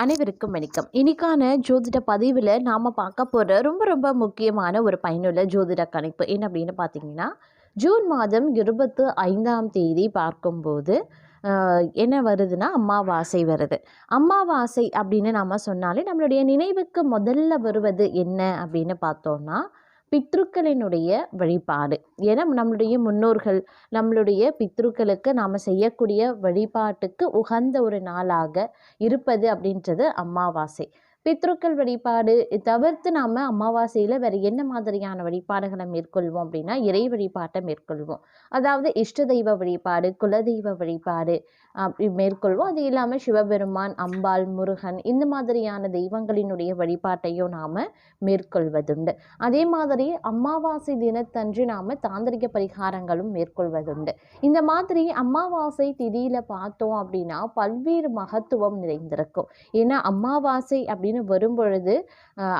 அனைவருக்கும் வணக்கம். இன்னைக்கான ஜோதிட பதிவில் நாம் பார்க்க போகிற ரொம்ப ரொம்ப முக்கியமான ஒரு பயனுள்ள ஜோதிட கணிப்பு என்ன அப்படின்னு பார்த்தீங்கன்னா ஜூன் மாதம் இருபத்து ஐந்தாம் தேதி பார்க்கும்போது என்ன வருதுன்னா அம்மாவாசை வருது. அம்மாவாசை அப்படின்னு நாம் சொன்னாலே நம்மளுடைய நினைவுக்கு முதல்ல வருவது என்ன அப்படின்னு பார்த்தோம்னா பித்ருக்களினுடைய வழிபாடு. ஏன்னா நம்மளுடைய முன்னோர்கள் நம்மளுடைய பித்ருக்களுக்கு நாம் செய்யக்கூடிய வழிபாட்டுக்கு உகந்த ஒரு நாளாக இருப்பது அப்படின்றது அமாவாசை. பித்ருக்கள் வழிபாடு தவிர்த்து நாம் அமாவாசையில் வேறு என்ன மாதிரியான வழிபாடுகளை மேற்கொள்வோம் அப்படின்னா இறை வழிபாட்டை மேற்கொள்வோம். அதாவது இஷ்ட தெய்வ வழிபாடு குலதெய்வ வழிபாடு அப்படி மேற்கொள்வோம். அது இல்லாமல் சிவபெருமான் அம்பாள் முருகன் இந்த மாதிரியான தெய்வங்களினுடைய வழிபாட்டையும் நாம் மேற்கொள்வதுண்டு. அதே மாதிரி அமாவாசை தினத்தன்று நாம் தாந்திரிக பரிகாரங்களும் மேற்கொள்வதுண்டு. இந்த மாதிரி அமாவாசை திதியில் பார்த்தோம் அப்படின்னா பல்வேறு மகத்துவம் நிறைந்திருக்கும். ஏன்னா அமாவாசை அப்படின்னு வரும் பொழுது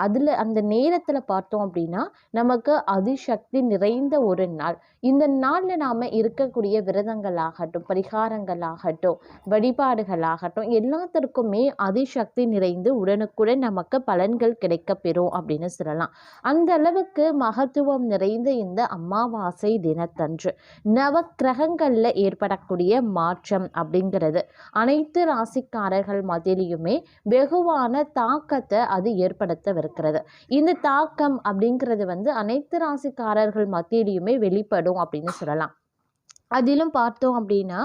அதில் அந்த நேரத்தில் பார்த்தோம் அப்படின்னா நமக்கு அதிசக்தி நிறைந்த ஒரு நாள். இந்த நாளில் நாம் இருக்கக்கூடிய விரதங்களாகட்டும் பரிகாரங்களாகட்டும் வழிபாடுகளாகட்டும் எல்லாத்திற்குமே அதிசக்தி நிறைந்து உடனுக்குடன் நமக்கு பலன்கள் கிடைக்கப் பெறும் அப்படின்னு சொல்லலாம். அந்த அளவுக்கு மகத்துவம் நிறைந்த இந்த அமாவாசை தினத்தன்று நவ கிரகங்களில் ஏற்படக்கூடிய மாற்றம் அப்படிங்கிறது. அனைத்து ராசிக்காரர்கள் மத்தியிலையுமே வெகுவான தாக்கத்தை அது ஏற்படுத்தவிருக்கிறது. இந்த தாக்கம் அப்படிங்கிறது வந்து அனைத்து ராசிக்காரர்கள் மத்தியிலையுமே வெளிப்படும் அப்படின்னு சொல்லலாம். அதிலும் பார்த்தோம் அப்படின்னா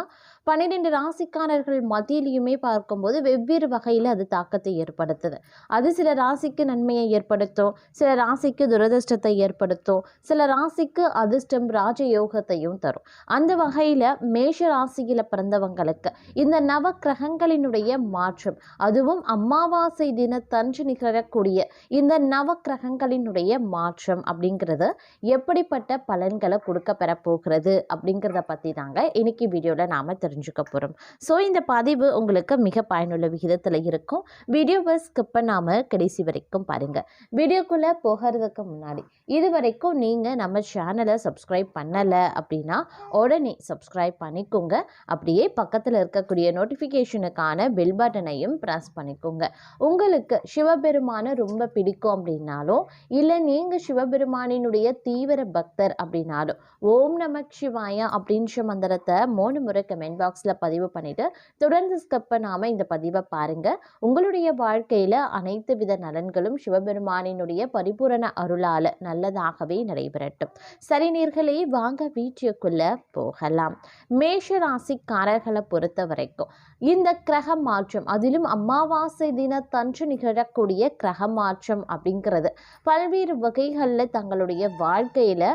பன்னிரெண்டு ராசிக்காரர்கள் மத்தியிலையுமே பார்க்கும்போது வெவ்வேறு வகையில் அது தாக்கத்தை ஏற்படுத்துது. அது சில ராசிக்கு நன்மையை ஏற்படுத்தும் சில ராசிக்கு துரதிர்ஷ்டத்தை ஏற்படுத்தும் சில ராசிக்கு அதிர்ஷ்டம் ராஜயோகத்தையும் தரும். அந்த வகையில் மேஷ ராசியில் பிறந்தவங்களுக்கு இந்த நவ கிரகங்களினுடைய மாற்றம் அதுவும் அமாவாசை தினத்தன்று நிகழக்கூடிய இந்த நவ கிரகங்களினுடைய மாற்றம் அப்படிங்கிறது எப்படிப்பட்ட பலன்களை கொடுக்க பெறப்போகிறது அப்படிங்கிறத பற்றி தாங்க இன்னைக்கு வீடியோவில் நாம் தெரிஞ்சுக்க போகிறோம் ஸோ இந்த பதிவு உங்களுக்கு மிக பயனுள்ள விகிதத்தில் இருக்கும். வீடியோவை ஸ்கிப் பண்ணாமல் கடைசி வரைக்கும் பாருங்கள் வீடியோக்குள்ளே போகிறதுக்கு முன்னாடி இது வரைக்கும் நீங்கள் நம்ம சேனலை சப்ஸ்கிரைப் பண்ணலை அப்படின்னா உடனே சப்ஸ்கிரைப் பண்ணிக்கோங்க. அப்படியே பக்கத்தில் இருக்கக்கூடிய நோட்டிஃபிகேஷனுக்கான பெல் பட்டனையும் ப்ரெஸ் பண்ணிக்கோங்க. உங்களுக்கு சிவபெருமானை ரொம்ப பிடிக்கும் அப்படின்னாலும் இல்லை நீங்கள் சிவபெருமானினுடைய தீவிர பக்தர் அப்படின்னாலும் ஓம் நம சிவாயா அப்படின்ற மந்திரத்தை மூணு முறை கமெண்ட் பாக்ஸில் பதிவு பண்ணிவிட்டு தொடர்ந்து ஸ்கிப் பண்ணாமல் இந்த பதிவை பாருங்கள் உங்களுடைய வாழ்க்கையில் அனைத்து வித நலன்களும் சிவபெருமானினுடைய பரிபூரண அருளால் நல்லதாகவே நடைபெறட்டும். சரி நேர்களே வாங்க வீட்டுக்குள்ளே போகலாம். மேஷ ராசிக்காரர்களை பொறுத்த வரைக்கும் இந்த கிரக மாற்றம் அதிலும் அமாவாசை தினத்தன்று நிகழக்கூடிய கிரக மாற்றம் அப்படிங்கிறது பல்வேறு வகைகளில் தங்களுடைய வாழ்க்கையில்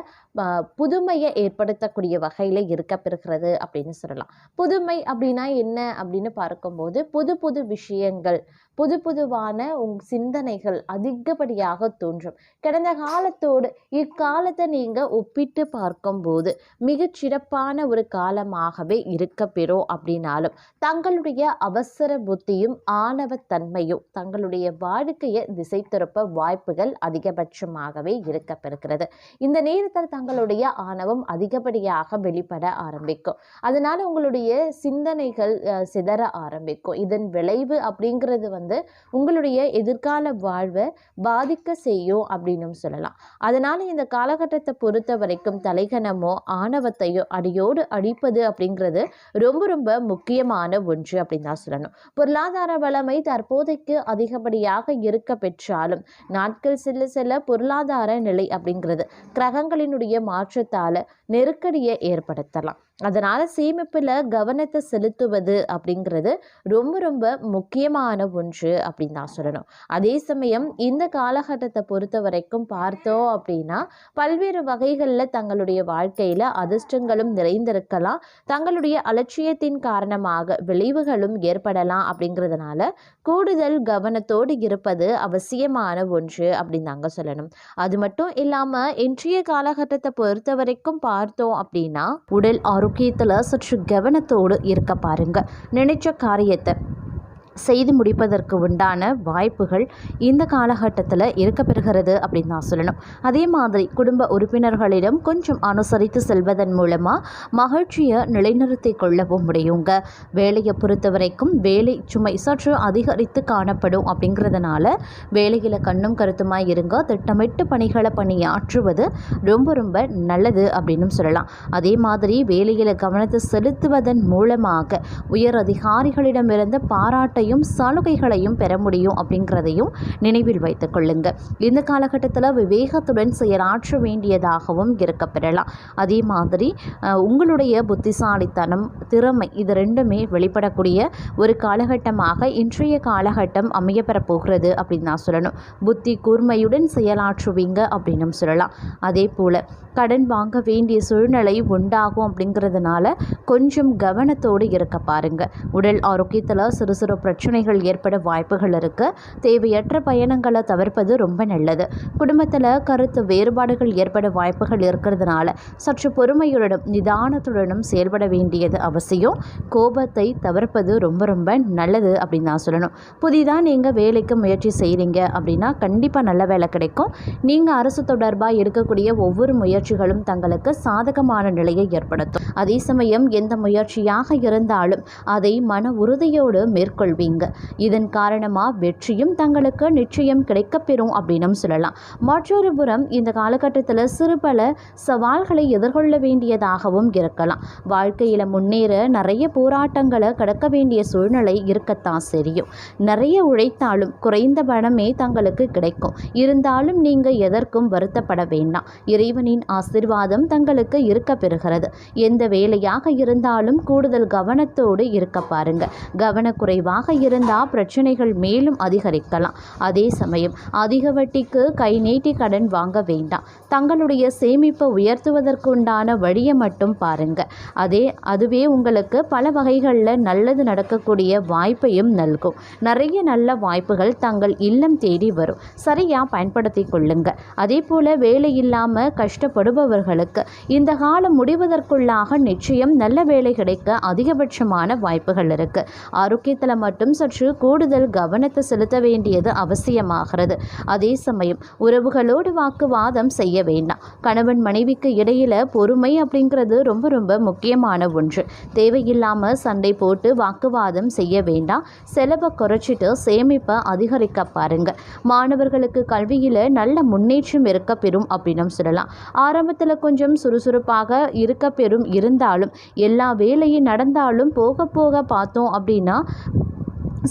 புதுமையை ஏற்படுத்தக்கூடிய வகையில் இருக்க பெறுகிறது அப்படின்னு சொல்லலாம். புதுமை அப்படின்னா என்ன அப்படின்னு பார்க்கும்போது புது புது விஷயங்கள் புது புதுவான உங் சிந்தனைகள் அதிகப்படியாக தோன்றும். கடந்த காலத்தோடு இக்காலத்தை நீங்கள் ஒப்பிட்டு பார்க்கும்போது மிகச் சிறப்பான ஒரு காலமாகவே இருக்க பெறும் அப்படின்னாலும் தங்களுடைய அவசர புத்தியும் ஆணவத்தன்மையும் தங்களுடைய வாழ்க்கையை திசை திருப்ப வாய்ப்புகள் அதிகபட்சமாகவே இருக்க பெறுகிறது. இந்த நேரத்தில் தங்களுடைய ஆணவம் அதிகப்படியாக வெளிப்பட ஆரம்பிக்கும். அதனால் உங்களுடைய சிந்தனைகள் சிதற ஆரம்பிக்கும். இதன் விளைவு அப்படிங்கிறது வந்து உங்களுடைய எதிர்கால வாழ்வை பாதிக்க செய்யும் அப்படின்னும் சொல்லலாம். அதனால இந்த காலகட்டத்தை பொறுத்த வரைக்கும் தலைகணமோ ஆணவத்தையோ அடியோடு அடிப்பது அப்படிங்கிறது ரொம்ப ரொம்ப முக்கியமான ஒன்று அப்படின்னு தான் சொல்லணும். பொருளாதார வளமை தற்போதைக்கு அதிகப்படியாக இருக்க பெற்றாலும் நாட்கள் செல்ல செல்ல பொருளாதார நிலை அப்படிங்கிறது கிரகங்களினுடைய மாற்றத்தால் நெருக்கடியை ஏற்படுத்தலாம். அதனால் சேமிப்பில் கவனத்தை செலுத்துவது அப்படிங்கிறது ரொம்ப ரொம்ப முக்கியமான ஒன்று அப்படின்னு தான் சொல்லணும். அதே சமயம் இந்த காலகட்டத்தை பொறுத்த வரைக்கும் பார்த்தோம் அப்படின்னா பல்வேறு வகைகளில் தங்களுடைய வாழ்க்கையில் அதிர்ஷ்டங்களும் நிறைந்திருக்கலாம். தங்களுடைய அலட்சியத்தின் காரணமாக விளைவுகளும் ஏற்படலாம் அப்படிங்கிறதுனால கூடுதல் கவனத்தோடு இருப்பது அவசியமான ஒன்று அப்படின்னு தாங்க சொல்லணும். அது மட்டும் இல்லாமல் இன்றைய காலகட்டத்தை பொறுத்த வரைக்கும் பார்த்தோம் அப்படின்னா உடல் ஆரோக்கியத்தில் சற்று கவனத்தோடு இருக்க பாருங்க. நினைச்ச காரியத்தை செய்து முடிப்பதற்கு உண்டான வாய்ப்புகள் இந்த காலகட்டத்தில் இருக்கப்பெறுகிறது அப்படின்னு தான் சொல்லணும். அதே மாதிரி குடும்ப உறுப்பினர்களிடம் கொஞ்சம் அனுசரித்து செல்வதன் மூலமாக மகிழ்ச்சியை நிலைநிறுத்தி கொள்ளவும் முடியுங்க. வேலையை பொறுத்த வரைக்கும் வேலை சுமை சற்று அதிகரித்து காணப்படும் அப்படிங்கிறதுனால வேலையில் கண்ணும் கருத்துமாய் இருங்க. திட்டமிட்டு பணிகளை பணியாற்றுவது ரொம்ப ரொம்ப நல்லது அப்படின்னு சொல்லலாம். அதே மாதிரி வேலையில் கவனத்தை செலுத்துவதன் மூலமாக உயர் அதிகாரிகளிடமிருந்து பாராட்டையும் சலுகைகளையும் பெற முடியும் அப்படிங்கிறதையும் நினைவில் வைத்துக் கொள்ளுங்க. இந்த காலகட்டத்தில் விவேகத்துடன் செயலாற்ற வேண்டியதாகவும் இருக்க பெறலாம். அதே மாதிரி உங்களுடைய புத்திசாலித்தனம் திறமை இது ரெண்டுமே வெளிப்படக்கூடிய ஒரு காலகட்டமாக இன்றைய காலகட்டம் அமையப்பெற போகிறது அப்படின்னு நான் சொல்லணும். புத்தி கூர்மையுடன் செயலாற்றுவீங்க அப்படின்னும் சொல்லலாம். அதே போல் கடன் வாங்க வேண்டிய சூழ்நிலை உண்டாகும் அப்படிங்கிறதுனால கொஞ்சம் கவனத்தோடு இருக்க பாருங்கள் உடல் ஆரோக்கியத்தில் சிறு சிறு பிரச்சனைகள் ஏற்பட வாய்ப்புகள் இருக்குது தேவையற்ற பயணங்களை தவிர்ப்பது ரொம்ப நல்லது. குடும்பத்தில் கருத்து வேறுபாடுகள் ஏற்பட வாய்ப்புகள் இருக்கிறதுனால சற்று பொறுமையுடனும் நிதானத்துடனும் செயல்பட வேண்டியது அவசியம். கோபத்தை தவிர்ப்பது ரொம்ப ரொம்ப நல்லது அப்படின்னு நான் சொல்லணும். புதிதாக நீங்கள் வேலைக்கு முயற்சி செய்கிறீங்க அப்படின்னா கண்டிப்பாக நல்ல வேலை கிடைக்கும். நீங்கள் அரசு தொடர்பாக எடுக்கக்கூடிய ஒவ்வொரு முயற்சிகளும் தங்களுக்கு சாதகமான நிலையை ஏற்படுத்தும். அதே சமயம் எந்த முயற்சியாக இருந்தாலும் அதை மன உறுதியோடு மேற்கொள்வீங்க. பெறுவீங்க இதன் காரணமாக வெற்றியும் தங்களுக்கு நிச்சயம் கிடைக்கப்பெறும் அப்படின்னும் சொல்லலாம். மற்றொரு புறம் இந்த காலகட்டத்தில் சிறு பல சவால்களை எதிர்கொள்ள வேண்டியதாகவும் இருக்கலாம். வாழ்க்கையில் முன்னேற நிறைய போராட்டங்களை கடக்க வேண்டிய சூழ்நிலை இருக்கத்தான் சரியும் நிறைய உழைத்தாலும் குறைந்த பணமே தங்களுக்கு கிடைக்கும். இருந்தாலும் நீங்கள் எதற்கும் வருத்தப்பட வேண்டாம். இறைவனின் ஆசிர்வாதம் தங்களுக்கு இருக்க பெறுகிறது. எந்த வேலையாக இருந்தாலும் கூடுதல் கவனத்தோடு இருக்க பாருங்க. கவனக்குறைவாக இருந்தால் பிரச்சனைகள் மேலும் அதிகரிக்கலாம். அதே சமயம் அதிக வட்டிக்கு கை நீட்டி கடன் வாங்க வேண்டாம். தங்களுடைய சேமிப்பை உயர்த்துவதற்குண்டான வழியை மட்டும் பாருங்க. அதே அதுவே உங்களுக்கு பல வகைகளில் நல்லது நடக்கக்கூடிய வாய்ப்பையும் நல்கும். நிறைய நல்ல வாய்ப்புகள் தங்கள் இல்லம் தேடி வரும். சரியாக பயன்படுத்தி கொள்ளுங்க. அதே போல் வேலை இல்லாமல் கஷ்டப்படுபவர்களுக்கு இந்த காலம் முடிவதற்குள்ளாக நிச்சயம் நல்ல வேலை கிடைக்க அதிகபட்சமான வாய்ப்புகள் இருக்கு. ஆரோக்கியத்தில் மட்டும் சற்று கூடுதல் கவனத்தை செலுத்த வேண்டியது அவசியமாகிறது. அதே சமயம் உறவுகளோடு வாக்குவாதம் செய்ய வேண்டாம். கணவன் மனைவிக்கு இடையில பொறுமை அப்படிங்கிறது ரொம்ப ரொம்ப முக்கியமான ஒன்று. தேவையில்லாமல் சண்டை போட்டு வாக்குவாதம் செய்ய வேண்டாம். செலவை குறைச்சிட்டு சேமிப்பை அதிகரிக்க பாருங்க. மாணவர்களுக்கு கல்வியில் நல்ல முன்னேற்றம் இருக்க பெறும் அப்படின்னும் சொல்லலாம். ஆரம்பத்தில் கொஞ்சம் சுறுசுறுப்பாக இருக்க பெறும் இருந்தாலும் எல்லா வேலையும் நடந்தாலும் போக போக பார்த்தோம் அப்படின்னா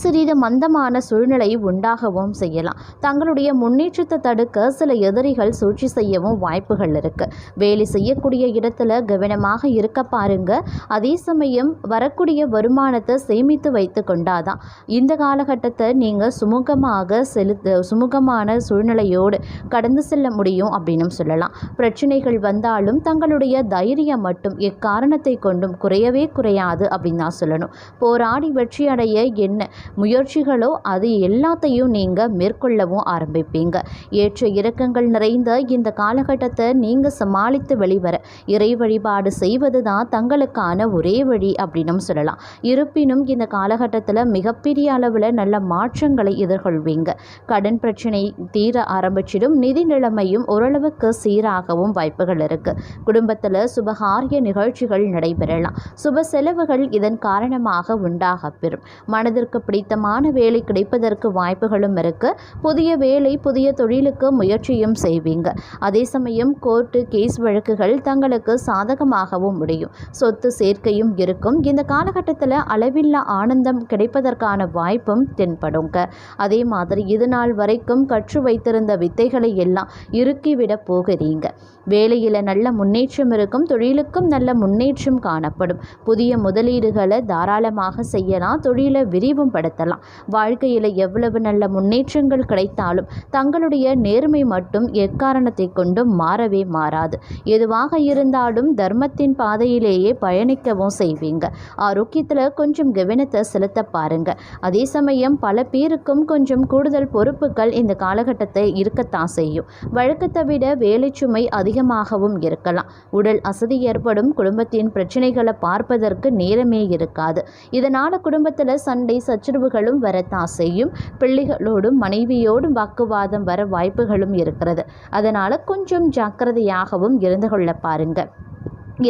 சிறிது மந்தமான சூழ்நிலை உண்டாகவும் செய்யலாம். தங்களுடைய முன்னேற்றத்தை தடுக்க சில எதிரிகள் சூழ்ச்சி செய்யவும் வாய்ப்புகள் இருக்கு. வேலை செய்யக்கூடிய இடத்துல கவனமாக இருக்க பாருங்க. அதே சமயம் வரக்கூடிய வருமானத்தை சேமித்து வைத்து கொண்டாதான். இந்த காலகட்டத்தை நீங்கள் சுமூகமாக செலுத்த சுமூகமான சூழ்நிலையோடு கடந்து செல்ல முடியும் அப்படின்னு சொல்லலாம். பிரச்சனைகள் வந்தாலும் தங்களுடைய தைரியம் மட்டும் எக்காரணத்தை கொண்டும் குறையவே குறையாது அப்படின்னு தான் சொல்லணும். போராடி வெற்றி அடைய என்ன? முயற்சிகளோ அது எல்லாத்தையும் நீங்கள் மேற்கொள்ளவும் ஆரம்பிப்பீங்க. ஏற்ற இறக்கங்கள் நிறைந்த இந்த காலகட்டத்தை நீங்கள் சமாளித்து வெளிவர இறை வழிபாடு செய்வது தான் தங்களுக்கான ஒரே வழி அப்படின்னும் சொல்லலாம். இருப்பினும் இந்த காலகட்டத்தில் மிகப்பெரிய அளவில் நல்ல மாற்றங்களை எதிர்கொள்வீங்க. கடன் பிரச்சனை தீர ஆரம்பிச்சிடும் நிதி நிலைமையும் ஓரளவுக்கு சீராகவும் வாய்ப்புகள் இருக்கு. குடும்பத்தில் சுபகாரிய நிகழ்ச்சிகள் நடைபெறலாம். சுப செலவுகள் இதன் காரணமாக உண்டாக பெறும் மனதிற்கு பிடித்தமான வேலை கிடைப்பதற்கு வாய்ப்புகளும் இருக்குது புதிய வேலை புதிய தொழிலுக்கு முயற்சியும் செய்வீங்க. அதே சமயம் கோர்ட்டு கேஸ் வழக்குகள் தங்களுக்கு சாதகமாகவும் முடியும். சொத்து சேர்க்கையும் இருக்கும். இந்த காலகட்டத்தில் அளவில்லா ஆனந்தம் கிடைப்பதற்கான வாய்ப்பும் தென்படுங்க. அதே மாதிரி இது நாள் வரைக்கும் கற்று வைத்திருந்த வித்தைகளை எல்லாம் இறுக்கிவிட போகிறீங்க. வேலையில் நல்ல முன்னேற்றம் இருக்கும். தொழிலுக்கும் நல்ல முன்னேற்றம் காணப்படும். புதிய முதலீடுகளை தாராளமாக செய்யலாம். தொழிலை விரிவும் பயன்படுத்தலாம். வாழ்க்கையில் எவ்வளவு நல்ல முன்னேற்றங்கள் கிடைத்தாலும் தங்களுடைய நேர்மை மட்டும் எக்காரணத்தை கொண்டும் மாறவே மாறாது. எதுவாக இருந்தாலும் தர்மத்தின் பாதையிலேயே பயணிக்கவும் செய்வீங்க. ஆரோக்கியத்தில் கொஞ்சம் கவனத்தை செலுத்த பாருங்க. அதே சமயம் பல பேருக்கும் கொஞ்சம் கூடுதல் பொறுப்புகள் இந்த காலகட்டத்தை இருக்கத்தான் செய்யும். வழக்கத்தை விட வேலை சுமை அதிகமாகவும் இருக்கலாம். உடல் அசதி ஏற்படும் குடும்பத்தின் பிரச்சனைகளை பார்ப்பதற்கு நேரமே இருக்காது. இதனால் குடும்பத்தில் சண்டை சச்ச சச்சரவுகளும் வரத்தான் செய்யும். பிள்ளைகளோடும் மனைவியோடும் வாக்குவாதம் வர வாய்ப்புகளும் இருக்கிறது. அதனால் கொஞ்சம் ஜாக்கிரதையாகவும் இருந்து கொள்ள பாருங்கள்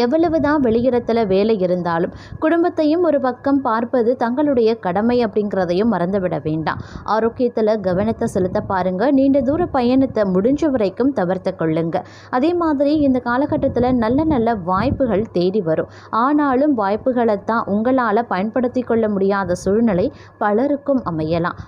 எவ்வளவு தான் வெளியிடத்தில் வேலை இருந்தாலும் குடும்பத்தையும் ஒரு பக்கம் பார்ப்பது தங்களுடைய கடமை அப்படிங்கிறதையும் மறந்துவிட வேண்டாம். ஆரோக்கியத்தில் கவனத்தை செலுத்த பாருங்க. நீண்ட தூர பயணத்தை முடிஞ்ச வரைக்கும் தவிர்த்து கொள்ளுங்க. அதே மாதிரி இந்த காலகட்டத்தில் நல்ல நல்ல வாய்ப்புகள் தேடி வரும். ஆனாலும் வாய்ப்புகளை தான் உங்களால் பயன்படுத்தி கொள்ள முடியாத சூழ்நிலை பலருக்கும் அமையலாம்.